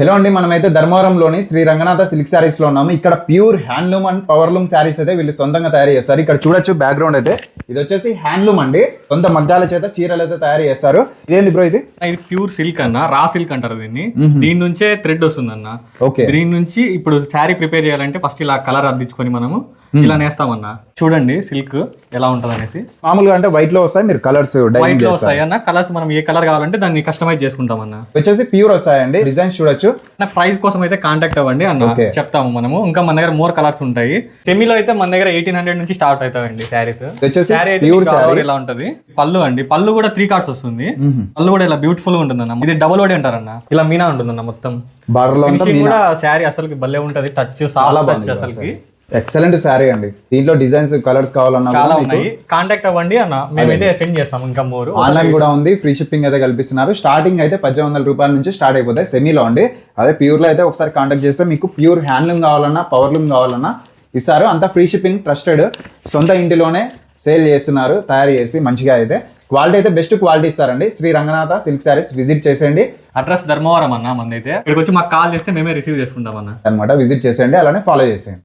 Hello అండి మనమైతే ధర్మవరంలోని Shri Ranganatha silk శారీస్లో ఉన్నాము. ఇక్కడ pure handloom and powerloom saris అయితే వీళ్ళు సొంతంగా తయారు చేస్తారు. ఇక్కడ చూడొచ్చు బ్యాక్గ్రౌండ్ అయితే. ఇది వచ్చేసి హ్యాండ్లూమ్ అండి. సొంత మగ్గాల చేత చీరలు అయితే తయారు చేస్తారు. ఇదేంది బ్రో ఇది? ఇది ప్యూర్ సిల్క్ అన్న రా సిల్క్ అంటారు దీన్ని. దీని నుంచే థ్రెడ్ వస్తుంది అన్న ఓకే. దీని నుంచి ఇప్పుడు శారీ ప్రిపేర్ చేయాలంటే ఫస్ట్ ఇలా కలర్ అద్దించుకొని మనము ఇలా నేస్తామన్న. చూడండి సిల్క్ ఎలా ఉంటది అనేసి. మామూలుగా అంటే వైట్లో వస్తాయి మీరు కలర్స్ వైట్లో వస్తాయి అన్న. కలర్స్ మనం ఏ కలర్ కావాలంటే దాన్ని కస్టమైజ్ చేసుకుంటాం అన్న వచ్చేసి ప్యూర్ వస్తాయండి. డిజైన్స్ చూడొచ్చు. నా ప్రైస్ కోసం అయితే కాంటాక్ట్ అవ్వండి అన్న. చెప్తాము మనము. ఇంకా మన దగ్గర మోర్ కలర్స్ ఉంటాయి. సెమీలో అయితే మన దగ్గర ఎయిటీన్ హండ్రెడ్ నుంచి స్టార్ట్ అవుతాయండి శారీస్ శారీ అయితే over ఇలా ఉంటది? పళ్ళు అండి. పళ్ళు కూడా త్రీ కార్డ్స్ వస్తుంది. పళ్ళు కూడా ఇలా బ్యూటిఫుల్గా ఉంటుంది అన్న ఇది డబుల్ ఓడి అంటారన్న. ఇలా మీనా ఉంటుంది అన్న మొత్తం కూడా శారీ అసలు భలే ఉంటది. టచ్ సాఫ్ట్ టచ్ అసలుకి. ఎక్సలెంట్ శారీ అండి. దీంట్లో డిజైన్స్ కలర్స్ కావాలన్నా చాలా ఉన్నాయి. కాంటాక్ట్ అవ్వండి అన్న. మేమైతే సెండ్ చేస్తాం ఇంకా మోర్ ఆన్లైన్ కూడా ఉంది. ఫ్రీ షిప్పింగ్ అయితే కల్పిస్తున్నారు. స్టార్టింగ్ అయితే పద్దెనిమిది వందల రూపాయల నుంచి స్టార్ట్ అయిపోతాయి. సెమీలో అండి. అదే ప్యూర్లో అయితే ఒకసారి కాంటాక్ట్ చేస్తే మీకు ప్యూర్ హ్యాండ్లూమ్ కావాలన్నా పవర్లూమ్ కావాలన్నా ఇస్తారు. అంతా ఫ్రీ షిప్పింగ్ ట్రస్టెడ్ సొంత ఇంటిలోనే సేల్ చేస్తున్నారు. తయారు చేసి మంచిగా అయితే. క్వాలిటీ అయితే బెస్ట్ క్వాలిటీ ఇస్తారండి. శ్రీ రంగనాథ సిల్క్ శారీస్ విజిట్ చేసేయండి. అడ్రస్ ధర్మవరం అన్న మందైతే. ఇక్కడికి వచ్చి మాకు కాల్ చేస్తే మేమే రిసీవ్ చేసుకుంటాం అన్న. అనమాట విజిట్ చేసేయండి. అలానే ఫాలో చేసేయండి.